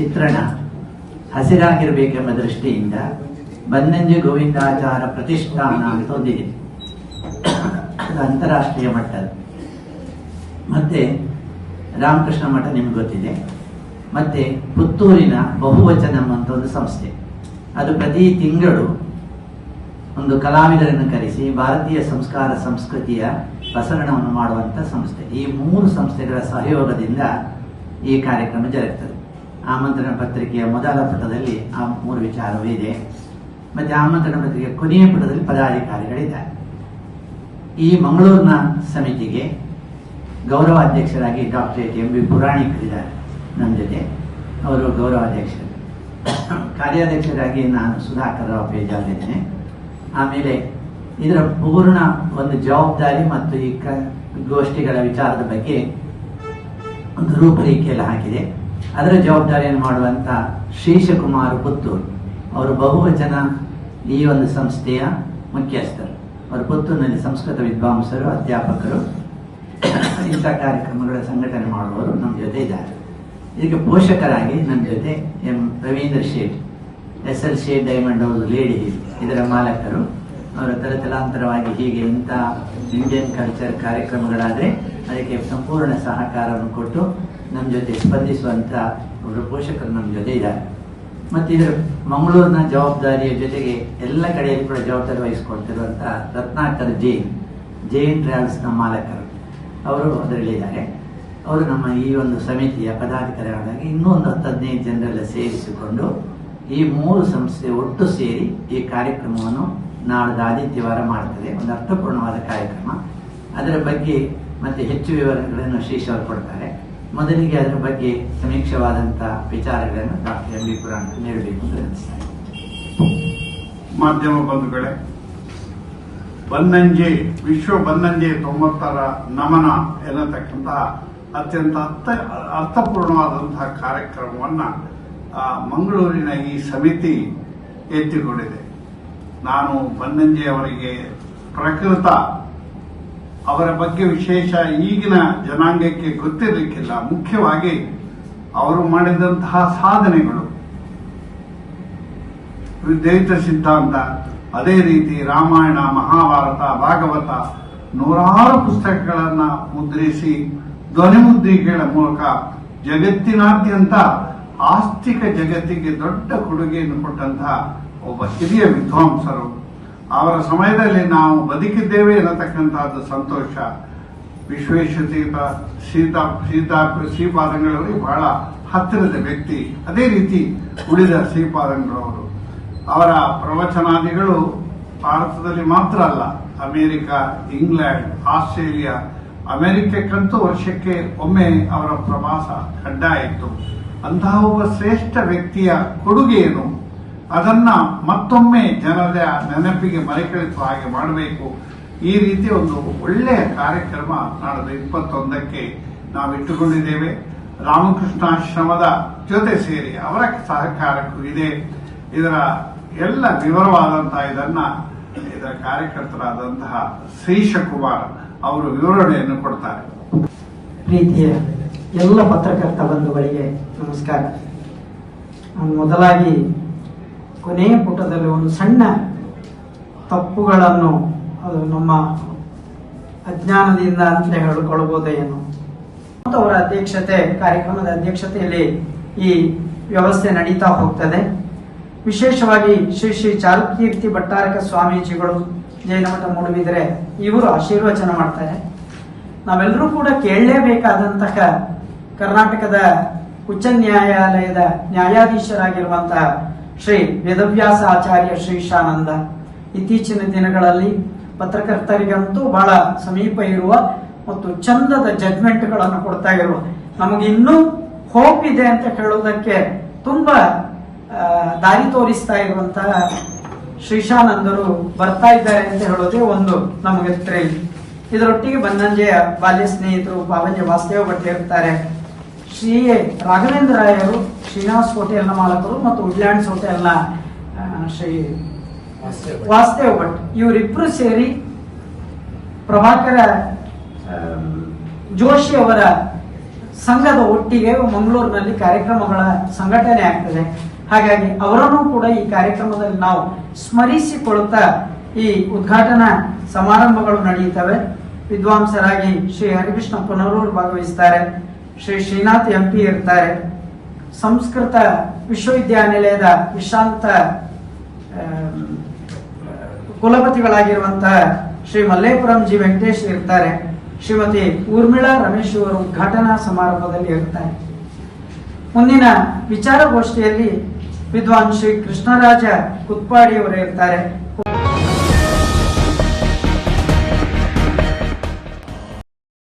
ಚಿತ್ರಣ ಹಸಿರಾಗಿರಬೇಕೆಂಬ ದೃಷ್ಟಿಯಿಂದ ಬನ್ನಂಜಿ ಗೋವಿಂದಾಚಾರ ಪ್ರತಿಷ್ಠಾನ ಅಂತ ಒಂದಿದೆ. ಅದು ಅಂತಾರಾಷ್ಟ್ರೀಯ ಮಟ್ಟದ ಮತ್ತೆ ರಾಮಕೃಷ್ಣ ಮಠ ನಿಮ್ಗೆ ಗೊತ್ತಿದೆ. ಮತ್ತೆ ಪುತ್ತೂರಿನ ಬಹುವಚನಂ ಅಂತ ಒಂದು ಸಂಸ್ಥೆ. ಅದು ಪ್ರತಿ ತಿಂಗಳು ಒಂದು ಕಲಾವಿದರನ್ನು ಕರೆಸಿ ಭಾರತೀಯ ಸಂಸ್ಕಾರ ಸಂಸ್ಕೃತಿಯ ಪ್ರಸರಣವನ್ನು ಮಾಡುವಂಥ ಸಂಸ್ಥೆ. ಈ ಮೂರು ಸಂಸ್ಥೆಗಳ ಸಹಯೋಗದಿಂದ ಈ ಕಾರ್ಯಕ್ರಮ ಜರುಗುತ್ತದೆ ಆಮಂತ್ರಣ ಪತ್ರಿಕೆಯ ಮೊದಲ ಪುಟದಲ್ಲಿ ಆ ಮೂರು ವಿಚಾರವೂ ಇದೆ. ಮತ್ತೆ ಆಮಂತ್ರಣ ಪತ್ರಿಕೆಯ ಕೊನೆಯ ಪುಟದಲ್ಲಿ ಪದಾಧಿಕಾರಿಗಳಿದ್ದಾರೆ. ಈ ಮಂಗಳೂರಿನ ಸಮಿತಿಗೆ ಗೌರವಾಧ್ಯಕ್ಷರಾಗಿ ಡಾಕ್ಟರ್ ಎಂ ಬಿ ಪುರಾಣಿಕರಿದ್ದಾರೆ. ನನ್ನ ಜೊತೆ ಅವರು ಗೌರವಾಧ್ಯಕ್ಷರು. ಕಾರ್ಯಾಧ್ಯಕ್ಷರಾಗಿ ನಾನು ಸುಧಾಕರ್ ರಾವ್ ಪೇಜಾಗಿದ್ದೇನೆ ಆಮೇಲೆ ಇದರ ಪೂರ್ಣ ಒಂದು ಜವಾಬ್ದಾರಿ ಮತ್ತು ಈ ಕ ಗೋಷ್ಠಿಗಳ ವಿಚಾರದ ಬಗ್ಗೆ ಒಂದು ರೂಪರೇಖೆಯಲ್ಲಿ ಹಾಕಿದೆ. ಅದರ ಜವಾಬ್ದಾರಿಯನ್ನು ಮಾಡುವಂಥ ಶೇಷಕುಮಾರ್ ಪುತ್ತೂರು. ಅವರು ಬಹುವಚನ ಈ ಒಂದು ಸಂಸ್ಥೆಯ ಮುಖ್ಯಸ್ಥರು. ಅವರು ಪುತ್ತೂರಿನಲ್ಲಿ ಸಂಸ್ಕೃತ ವಿದ್ವಾಂಸರು, ಅಧ್ಯಾಪಕರು. ಇಂಥ ಕಾರ್ಯಕ್ರಮಗಳ ಸಂಘಟನೆ ಮಾಡುವವರು ನಮ್ಮ ಜೊತೆ ಇದ್ದಾರೆ. ಇದಕ್ಕೆ ಪೋಷಕರಾಗಿ ನಮ್ಮ ಜೊತೆ M. Ravindra Shet, S. L. Shet diamond ಅವರು ಲೇಡಿ ಇದರ ಮಾಲಕರು. ಅವರ ತಲತಲಾಂತರವಾಗಿ ಹೀಗೆ ಇಂಥ ಇಂಡಿಯನ್ ಕಲ್ಚರ್ ಕಾರ್ಯಕ್ರಮಗಳಾದರೆ ಅದಕ್ಕೆ ಸಂಪೂರ್ಣ ಸಹಕಾರವನ್ನು ಕೊಟ್ಟು ನಮ್ಮ ಜೊತೆ ಸ್ಪಂದಿಸುವಂಥ ಒಬ್ಬರು ಪೋಷಕರು ನಮ್ಮ ಜೊತೆ ಇದ್ದಾರೆ. ಮತ್ತು ಇದರ ಮಂಗಳೂರಿನ ಜವಾಬ್ದಾರಿಯ ಜೊತೆಗೆ ಎಲ್ಲ ಕಡೆಯಲ್ಲಿ ಕೂಡ ಜವಾಬ್ದಾರಿ ವಹಿಸಿಕೊಳ್ತಿರುವಂಥ ರತ್ನಾಕರ್ ಜೈನ್ ಜೈನ್ ಟ್ರಾವೆಲ್ಸ್ನ ಮಾಲಕರು. ಅವರು ಅದರಲ್ಲಿದ್ದಾರೆ. ಅವರು ನಮ್ಮ ಈ ಒಂದು ಸಮಿತಿಯ ಪದಾಧಿಕಾರಿಗಳಾಗಿ ಇನ್ನೂ ಒಂದು ಹತ್ತು ಹದಿನೈದು ಜನರೆಲ್ಲ ಸೇರಿಸಿಕೊಂಡು ಈ ಮೂರು ಸಂಸ್ಥೆ ಒಟ್ಟು ಸೇರಿ ಈ ಕಾರ್ಯಕ್ರಮವನ್ನು ನಾಡ್ದು ಆದಿತ್ಯವಾರ ಮಾಡ್ತದೆ. ಒಂದು ಅರ್ಥಪೂರ್ಣವಾದ ಕಾರ್ಯಕ್ರಮ. ಅದರ ಬಗ್ಗೆ ಮತ್ತೆ ಹೆಚ್ಚು ವಿವರಗಳನ್ನು ಶ್ರೀಶ್ ಅವರು ಕೊಡ್ತಾರೆ. ಮೊದಲಿಗೆ ಅದರ ಬಗ್ಗೆ ಸಮೀಕ್ಷವಾದಂಥ ವಿಚಾರಗಳನ್ನು ಡಾಕ್ಟರ್ ಎಂ. ಬಿ. ಪುರಾಣ ನೀಡಬೇಕು ಮಾಧ್ಯಮ ಬಂಧುಗಳೇ, ಬನ್ನಂಜೆ, ವಿಶ್ವ ಬನ್ನಂಜೆ ತೊಂಬತ್ತರ ನಮನ ಎನ್ನತಕ್ಕಂತಹ ಅತ್ಯಂತ ಅರ್ಥ, ಅರ್ಥಪೂರ್ಣವಾದಂತಹ ಕಾರ್ಯಕ್ರಮವನ್ನು ಮಂಗಳೂರಿನ ಈ ಸಮಿತಿ ಎತ್ತಿಕೊಂಡಿದೆ. ನಾನು ಬನ್ನಂಜೆ ಅವರಿಗೆ ಪ್ರಕೃತ ಅವರ ಬಗ್ಗೆ ವಿಶೇಷ ಈಗಿನ ಜನಾಂಗಕ್ಕೆ ಗೊತ್ತಿರಲಿಕ್ಕಿಲ್ಲ. ಮುಖ್ಯವಾಗಿ ಅವರು ಮಾಡಿದಂತಹ ಸಾಧನೆಗಳು. ದ್ವೈತ ಸಿದ್ಧಾಂತ, ಅದೇ ರೀತಿ ರಾಮಾಯಣ, ಮಹಾಭಾರತ, ಭಾಗವತ, ನೂರಾರು ಪುಸ್ತಕಗಳನ್ನ ಮುದ್ರಿಸಿ ಧ್ವನಿಮುದ್ರಿಕೆಗಳ ಮೂಲಕ ಜಗತ್ತಿನಾದ್ಯಂತ ಆಸ್ತಿಕ ಜಗತ್ತಿಗೆ ದೊಡ್ಡ ಕೊಡುಗೆಯನ್ನು ಕೊಟ್ಟಂತಹ ಒಬ್ಬ ಹಿರಿಯ ವಿದ್ವಾಂಸರು ಅವರ ಸಮಯದಲ್ಲಿ ನಾವು ಬದುಕಿದ್ದೇವೆ ಎನ್ನತಕ್ಕಂಥದ್ದು ಸಂತೋಷ. ವಿಶ್ವೇಶ್ವತೀಪ ಸೀತಾ ಸೀತಾ ಶ್ರೀಪಾದಂಗಳವರಿಗೆ ಬಹಳ ಹತ್ತಿರದ ವ್ಯಕ್ತಿ. ಅದೇ ರೀತಿ ಉಳಿದ ಶ್ರೀಪಾದಂಗಳವರು. ಅವರ ಪ್ರವಚನಾದಿಗಳು ಭಾರತದಲ್ಲಿ ಮಾತ್ರ ಅಲ್ಲ, ಅಮೆರಿಕ, ಇಂಗ್ಲೆಂಡ್, ಆಸ್ಟ್ರೇಲಿಯಾ, ಅಮೆರಿಕಕ್ಕಂತೂ ವರ್ಷಕ್ಕೆ ಒಮ್ಮೆ ಅವರ ಪ್ರವಾಸ ಕಡ್ಡಾಯಿತು ಅಂತಹ ಒಬ್ಬ ಶ್ರೇಷ್ಠ ವ್ಯಕ್ತಿಯ ಕೊಡುಗೆ ಏನು? ಅದನ್ನ ಮತ್ತೊಮ್ಮೆ ಜನರ ನೆನಪಿಗೆ ಮರೆಕಳಿಸುವ ಹಾಗೆ ಮಾಡಬೇಕು. ಈ ರೀತಿ ಒಂದು ಒಳ್ಳೆಯ ಕಾರ್ಯಕ್ರಮ ನಾಡದ ಇಪ್ಪತ್ತೊಂದಕ್ಕೆ ನಾವು ಇಟ್ಟುಕೊಂಡಿದ್ದೇವೆ. ರಾಮಕೃಷ್ಣಾಶ್ರಮದ ಜೊತೆ ಸೇರಿ ಅವರ ಸಹಕಾರಕ್ಕೂ ಇದೆ. ಇದರ ಎಲ್ಲ ವಿವರವಾದಂತಹ ಇದನ್ನ, ಇದರ ಕಾರ್ಯಕರ್ತರಾದಂತಹ ಶ್ರೀಶಕುಮಾರ್ ಅವರು ವಿವರಣೆಯನ್ನು ಕೊಡ್ತಾರೆ. ಪ್ರೀತಿಯ ಎಲ್ಲ ಪತ್ರಕರ್ತ ಬಂಧುಗಳಿಗೆ ನಮಸ್ಕಾರ. ಮೊದಲಾಗಿ ಕೊನೆಯ ಪುಟದಲ್ಲಿ ಒಂದು ಸಣ್ಣ ತಪ್ಪುಗಳನ್ನು ಅದು ನಮ್ಮ ಅಜ್ಞಾನದಿಂದ ಅಂತ ಹೇಳಿಕೊಳ್ಳಬಹುದೇನು ಅವರ ಅಧ್ಯಕ್ಷತೆ, ಕಾರ್ಯಕ್ರಮದ ಅಧ್ಯಕ್ಷತೆಯಲ್ಲಿ ಈ ವ್ಯವಸ್ಥೆ ನಡೀತಾ ಹೋಗ್ತದೆ. ವಿಶೇಷವಾಗಿ ಶ್ರೀ ಶ್ರೀ ಚಾಲುಕೀರ್ತಿ ಭಟ್ಟಾರಕ ಸ್ವಾಮೀಜಿಗಳು ಜೈನಮಠ ಮೂಡುಬಿದರೆ ಇವರು ಆಶೀರ್ವಚನ ಮಾಡ್ತಾರೆ. ನಾವೆಲ್ಲರೂ ಕೂಡ ಕೇಳಲೇಬೇಕಾದಂತಹ ಕರ್ನಾಟಕದ ಉಚ್ಚ ನ್ಯಾಯಾಲಯದ ನ್ಯಾಯಾಧೀಶರಾಗಿರುವಂತಹ ಶ್ರೀ ವೇದವ್ಯಾಸ ಆಚಾರ್ಯ ಶ್ರೀಶಾನಂದ. ಇತ್ತೀಚಿನ ದಿನಗಳಲ್ಲಿ ಪತ್ರಕರ್ತರಿಗಂತೂ ಬಹಳ ಸಮೀಪ ಇರುವ ಮತ್ತು ಚಂದದ ಜಜ್ಮೆಂಟ್ಗಳನ್ನು ಕೊಡ್ತಾ ಇರುವ. ನಮಗೆ ಇನ್ನೂ ಹೋಪ್ ಇದೆ ಅಂತ ಹೇಳೋದಕ್ಕೆ ತುಂಬಾ ದಾರಿ ತೋರಿಸ್ತಾ ಇರುವಂತಹ ಶ್ರೀಶಾನಂದರು ಬರ್ತಾ ಇದ್ದಾರೆ ಅಂತ ಹೇಳೋದೇ ಒಂದು ನಮಗೆ ಥ್ರಿಲ್ ಇದರೊಟ್ಟಿಗೆ ಬನ್ನಂಜೆಯ ಬಾಲ್ಯ ಸ್ನೇಹಿತರು ಬಾಬಂಜೆ ವಾಸುದೇವ ಭಟ್ ಇರ್ತಾರೆ ಶ್ರೀ ರಾಘವೇಂದ್ರ ರಾಯರು ಶ್ರೀನಿವಾಸ್ ಹೋಟೆಲ್ನ ಮಾಲಕರು ಮತ್ತು ವುಡ್ಲ್ಯಾಂಡ್ಸ್ ಹೋಟೆಲ್ನ ಶ್ರೀ ವಾಸುದೇವ್ ಭಟ್. ಇವರಿಬ್ರು ಸೇರಿ ಪ್ರಭಾಕರ ಜೋಶಿ ಅವರ ಸಂಘದ ಒಟ್ಟಿಗೆ ಮಂಗಳೂರಿನಲ್ಲಿ ಕಾರ್ಯಕ್ರಮಗಳ ಸಂಘಟನೆ ಆಗ್ತದೆ. ಹಾಗಾಗಿ ಅವರನ್ನು ಕೂಡ ಈ ಕಾರ್ಯಕ್ರಮದಲ್ಲಿ ನಾವು ಸ್ಮರಿಸಿಕೊಳ್ಳುತ್ತಾ ಈ ಉದ್ಘಾಟನಾ ಸಮಾರಂಭಗಳು ನಡೆಯುತ್ತವೆ. ವಿದ್ವಾಂಸರಾಗಿ ಶ್ರೀ ಹರಿಕೃಷ್ಣ ಪುನರೂರು ಭಾಗವಹಿಸ್ತಾರೆ ಶ್ರೀ ಶ್ರೀನಾಥ್ ಎಂ ಪಿ ಇರ್ತಾರೆ. ಸಂಸ್ಕೃತ ವಿಶ್ವವಿದ್ಯಾನಿಲಯದ ವಿಶಾಂತ ಕುಲಪತಿಗಳಾಗಿರುವಂತಹ ಶ್ರೀ ಮಲ್ಲೇಪುರಂ ಜಿ ವೆಂಕಟೇಶ್ ಇರ್ತಾರೆ. ಶ್ರೀಮತಿ ಊರ್ಮಿಳಾ ರಮೇಶ್ ಅವರು ಉದ್ಘಾಟನಾ ಸಮಾರಂಭದಲ್ಲಿ ಇರ್ತಾರೆ. ಮುಂದಿನ ವಿಚಾರಗೋಷ್ಠಿಯಲ್ಲಿ ವಿದ್ವಾನ್ ಶ್ರೀ ಕೃಷ್ಣರಾಜ ಕುತ್ಪಾಡಿ ಅವರು ಇರ್ತಾರೆ.